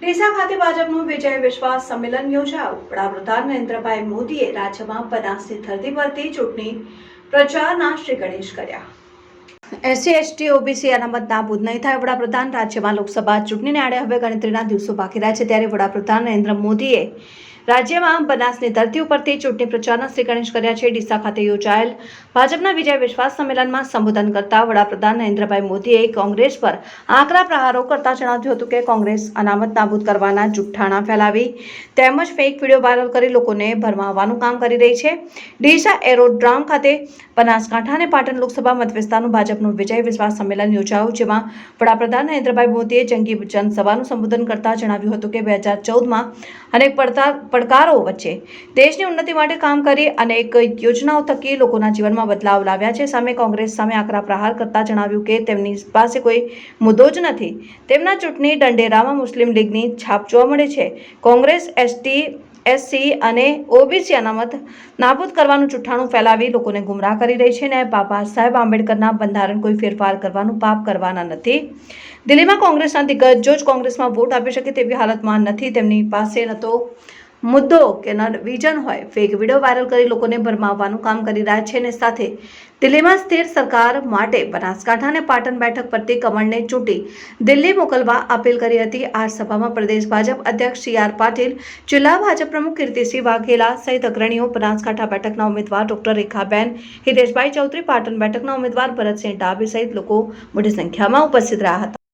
ડીસા ખાતે ભાજપનું વિજય વિશ્વાસ સંમેલન યોજાયું. વડાપ્રધાન નરેન્દ્રભાઈ મોદીએ રાજ્યમાં બનાસની ધરતી પરથી ચૂંટણી પ્રચારના શ્રી ગણેશ કર્યા. એસસી, એસટી, ઓબીસી અનામતના બુધ નહીં થાય. વડાપ્રધાન રાજ્યમાં લોકસભા ચૂંટણીને આડે હવે ગણતરીના દિવસો બાકી રહ્યા છે. ત્યારે વડાપ્રધાન નરેન્દ્ર મોદીએ રાજ્યમાં બનાસની ધરતી ઉપરથી ચૂંટણી પ્રચારના શ્રી ગણેશ કર્યા છે. ડીસા ખાતે યોજાયેલ ભાજપના વિજય વિશ્વાસ સંમેલનમાં સંબોધન કરતા વડાપ્રધાન નરેન્દ્રભાઈ મોદીએ કોંગ્રેસ પર આકરા પ્રહારો કરતા જણાવ્યું હતું કે કોંગ્રેસ અનામત નાબૂદ કરવાના જુઠ્ઠાણા ફેલાવી તેમજ ફેક વીડિયો વાયરલ કરી લોકોને ભરમાવવાનું કામ કરી રહી છે. ડીસા એરોડ્રામ ખાતે બનાસકાંઠા અને પાટણ લોકસભા મતવિસ્તારનું ભાજપનું વિજય વિશ્વાસ સંમેલન યોજાયું, જેમાં વડાપ્રધાન નરેન્દ્રભાઈ મોદીએ જંગી જનસભાનું સંબોધન કરતા જણાવ્યું હતું કે બે હજાર ચૌદમાં અનેક પડતા પડકારો વચ્ચે દેશની ઉન્નતિ માટે કામ કરી અનેક યોજનાઓ થકી લોકોના જીવનમાં બદલાવ લાવ્યા છે. સામે કોંગ્રેસ સામે આકરા પ્રહાર કરતા જણાવ્યું કે તેમની પાસે કોઈ મુદ્દો જ નથી. તેમના ચૂંટણી દંડેરામાં મુસ્લિમ લીગની છાપ જોવા મળે છે. કોંગ્રેસ, એસટી, એસસી અને ઓબીસી અનામત નાબૂદ કરવાનું જૂઠાણું ફેલાવી લોકોને ગુમરાહ કરી રહી છે અને બાબા સાહેબ આંબેડકરના બંધારણ કોઈ ફેરફાર કરવાનું પાપ કરવાના નથી. દિલ્હીમાં કોંગ્રેસના દિગ્ગજો જ કોંગ્રેસમાં વોટ આપી શકે તેવી હાલતમાં નથી. તેમની પાસે ન તો મુદ્દો કે ન વિઝન હોય ફેક વીડિયો વાયરલ કરી લોકોને ભરમાવવાનું કામ કરી રહ્યા છે અને સાથે દિલ્હીમાં સ્થિર સરકાર માટે બનાસકાંઠા અને પાટણ બેઠક પરથી કમળને ચૂંટી દિલ્હી મોકલવા અપીલ કરી હતી. આ સભામાં પ્રદેશ ભાજપ અધ્યક્ષ સી આર પાટીલ, જિલ્લા ભાજપ પ્રમુખ કીર્તિસિંહ વાઘેલા સહિત અગ્રણીઓ, બનાસકાંઠા બેઠકના ઉમેદવાર ડોક્ટર રેખાબેન હિરેશભાઈ ચૌધરી પાટણ બેઠકના ઉમેદવાર ભરતસિંહ ડાભી સહિત લોકો મોટી સંખ્યામાં ઉપસ્થિત રહ્યા હતા.